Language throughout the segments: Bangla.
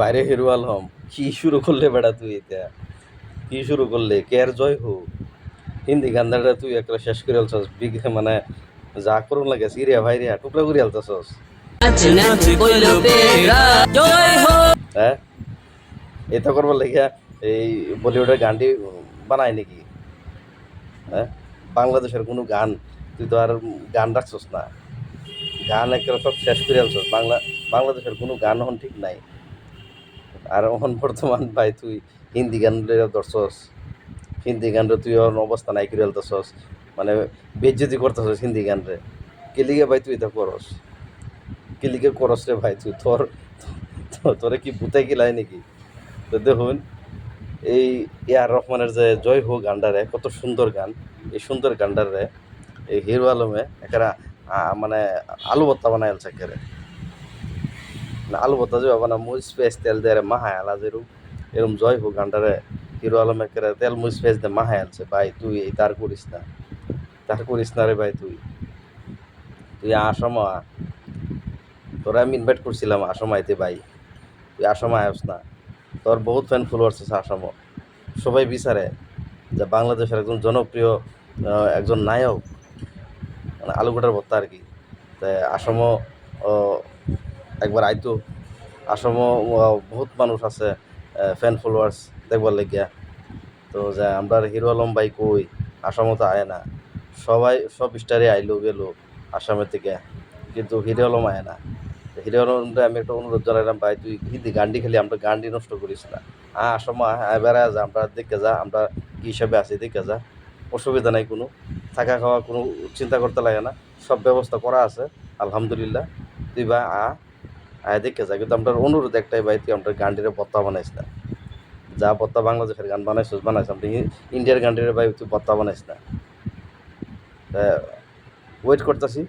বাইরে হিরো আলম কি শুরু করলে বেড়া তুই এটা? কি শুরু করলে? কে আর জয় হো? হিন্দি গান্ধাটা তুই একটা শেষ করে আলছস। বিগ মানে যা করুন লাগে সিরিয়া ভাইরিয়া টুকরা করে আলতাছস। হ্যাঁ? এটা করবার লেগে এই বলিউডের গানটি বানায় নাকি? হ্যাঁ? বাংলাদেশের কোনো গান তুই তো আর গান রাখছস না। গান একেবারে সব শেষ করে আলছস। বাংলা বাংলাদেশের কোনো গান হন ঠিক নাই। আর এখন বর্তমান ভাই তুই হিন্দি গান ধরছস হিন্দি গানরে তুই ওর অবস্থা নাই করে আলতাছস মানে বেজ্জতি করতেছস হিন্দি গানরে। কেলিগে ভাই তুই এটা করস? কেলিগে করস রে ভাই তুই? তোর, তোরে কি বুতাই গিলাই নাকি? তো দেখুন, এই আর রহমানের যে জয় হো গানটারে, কত সুন্দর গান। এই সুন্দর গানটারে, এই হিরো আলমে একেরা, আ- মানে আলু ভর্তা বানায় আলছে একেবারে না আলু ভর্তা যে বানা মুজ পেঁয়াজ তেল দিয়ে মাহায় আলা যেরকম এরকম জয় হোক গানটারে, হিরো আলম একেবারে তেল, মুজ, পেঁয়াজ দিয়ে মাহায় আলছে ভাই, তুই এই তার করিস না। তার করিস না রে ভাই তুই। তুই আসাম। তোরা আমি ইনভাইট করছিলাম আসাম আইতে ভাই। তুই আসাম আয়স না। তোর বহুত ফ্যান ফলোয়ার্স আছে আসামও সবাই বিচারে যে বাংলাদেশের একজন জনপ্রিয় একজন নায়ক মানে আলুগোটার ভত্তা আর কি। তাই আসামও একবার আইতো। আসামও আহ, বহুত মানুষ আছে ফ্যান ফলোয়ার্স দেখবার লেগিয়া। তো যে আমরা হিরো আলম ভাই কই? আসামও তো আয় না। সবাই সব স্টারে আইলো গেলো আসামের থেকে কিন্তু হিরো আলম আয় না। হিরো আলমটা আমি একটা অনুরোধ জানাইলাম ভাই তুই হিন্দি গানটি খেলি আমরা গানটি নষ্ট করিস না। আ আসাম বেড়া যা আমরা দেখে যা আমরা কি হিসাবে আছি দেখে যা। অসুবিধা নাই কোনো। থাকা খাওয়া কোনো চিন্তা করতে লাগে না। সব ব্যবস্থা করা আছে আলহামদুলিল্লাহ। তুই ভাই আ আয় দেখে যা, কিন্তু আমরা অনুরোধ একটাই ভাই, তুই আমরা গানটিরে বত্তা বানাইস না। যা বত্তা বাংলাদেশের গান বানাইছিস বানাইছ ই- ইন্ডিয়ার গানটিরে ভাই, তুই বত্তা বানাইস না। ওয়েট করতেছি।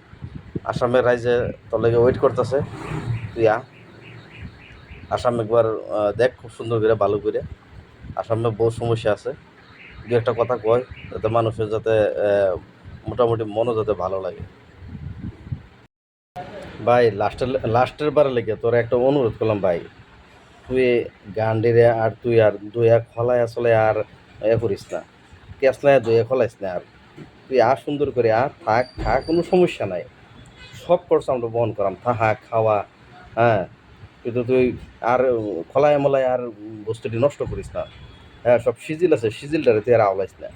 আসামের রাইজে তোর লেগে ওয়েট করতেছে। তুই আ। আসাম একবার দেখ খুব সুন্দর করে, ভালো করে। আসামে বহু সমস্যা আছে। দু একটা কথা কয়, যাতে মানুষের যাতে মোটামুটি মনও যাতে ভালো লাগে। ভাই, লাস্টের লাস্টের বারে লেগে তোর একটা অনুরোধ করলাম ভাই। তুই গান ডিরে আর তুই আর এক খলাই আসলে আর এ করিস না। নাই দুই এক খলাইস না আর। তুই আর সুন্দর করে আর থাক, খা, কোনো সমস্যা নাই। সব খরচ আমরা বহন করাম, থাহা, খাওয়া হ্যাঁ। কিন্তু তুই আর খলায় মলায় আর বস্তুটি নষ্ট করিস না। হ্যাঁ সব সিজিল আছে, সিজিলটারে তুই আর আওলাইস না।